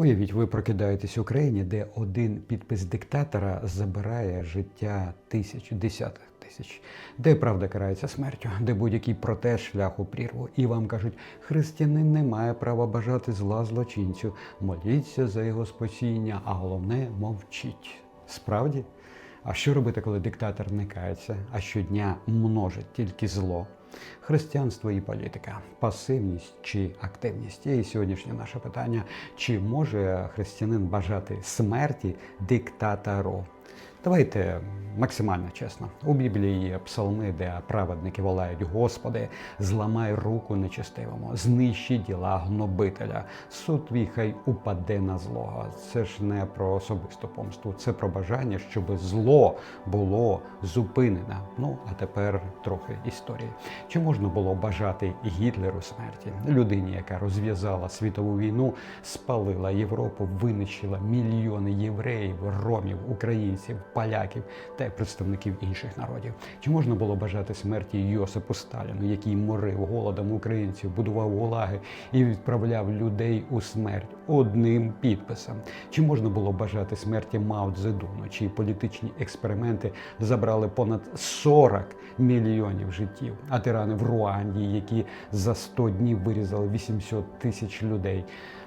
Уявіть, ви прокидаєтесь в Україні, де один підпис диктатора забирає життя тисяч, десятих тисяч, де правда карається смертю, де будь-який протест шлях у прірву. І вам кажуть, християнин не має права бажати зла злочинцю. Моліться за його спасіння, а головне мовчіть. Справді? А що робити, коли диктатор не кається, а щодня множить тільки зло? Християнство і політика, пасивність чи активність? І сьогоднішнє наше питання: чи може християнин бажати смерті диктатору? Давайте максимально чесно. У Біблії є псалми, де праведники волають: Господи, зламай руку нечестивому, знищи діла гнобителя, суд твій хай упаде на злого. Це ж не про особисту помсту, це про бажання, щоб зло було зупинене. Ну а тепер трохи історії. Чи можна було бажати Гітлеру смерті? Людині, яка розв'язала світову війну, спалила Європу, винищила мільйони євреїв, ромів, українців, поляків та представників інших народів. Чи можна було бажати смерті Йосипу Сталіну, який морив голодом українців, будував гулаги і відправляв людей у смерть одним підписом? Чи можна було бажати смерті Мао Цзедуну, чиї політичні експерименти забрали понад 40 мільйонів життів, а тирани в Руанді, які за 100 днів вирізали 800 тисяч людей?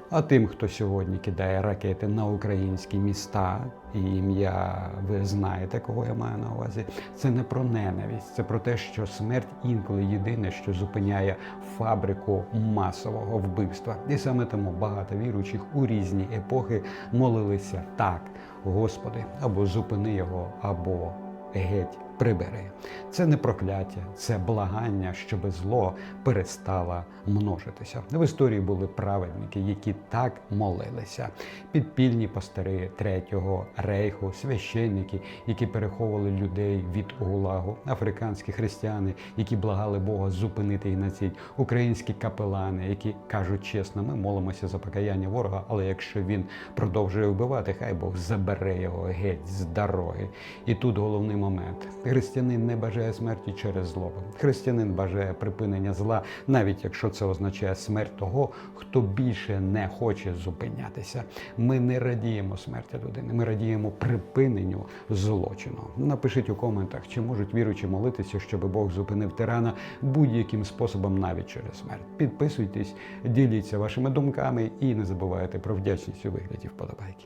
А тим, хто сьогодні кидає ракети на українські міста, і ім'я ви знаєте, кого я маю на увазі, це не про ненависть, це про те, що смерть інколи єдине, що зупиняє фабрику масового вбивства. І саме тому багато віруючих у різні епохи молилися так, Господи, або зупини його, або геть прибери. Це не прокляття, це благання, щоб зло перестало множитися. В історії були праведники, які так молилися. Підпільні пастири третього рейху, священники, які переховували людей від гулагу, африканські християни, які благали Бога зупинити геноцид, українські капелани, які кажуть чесно, ми молимося за покаяння ворога, але якщо він продовжує вбивати, хай Бог забере його геть з дороги. І тут головний момент. Християнин не бажає смерті через злобу. Християнин бажає припинення зла, навіть якщо це означає смерть того, хто більше не хоче зупинятися. Ми не радіємо смерті людини, ми радіємо припиненню злочину. Напишіть у коментах, чи можуть віруючі молитися, щоб Бог зупинив тирана будь-яким способом, навіть через смерть. Підписуйтесь, діліться вашими думками і не забувайте про вдячність у вигляді вподобайки.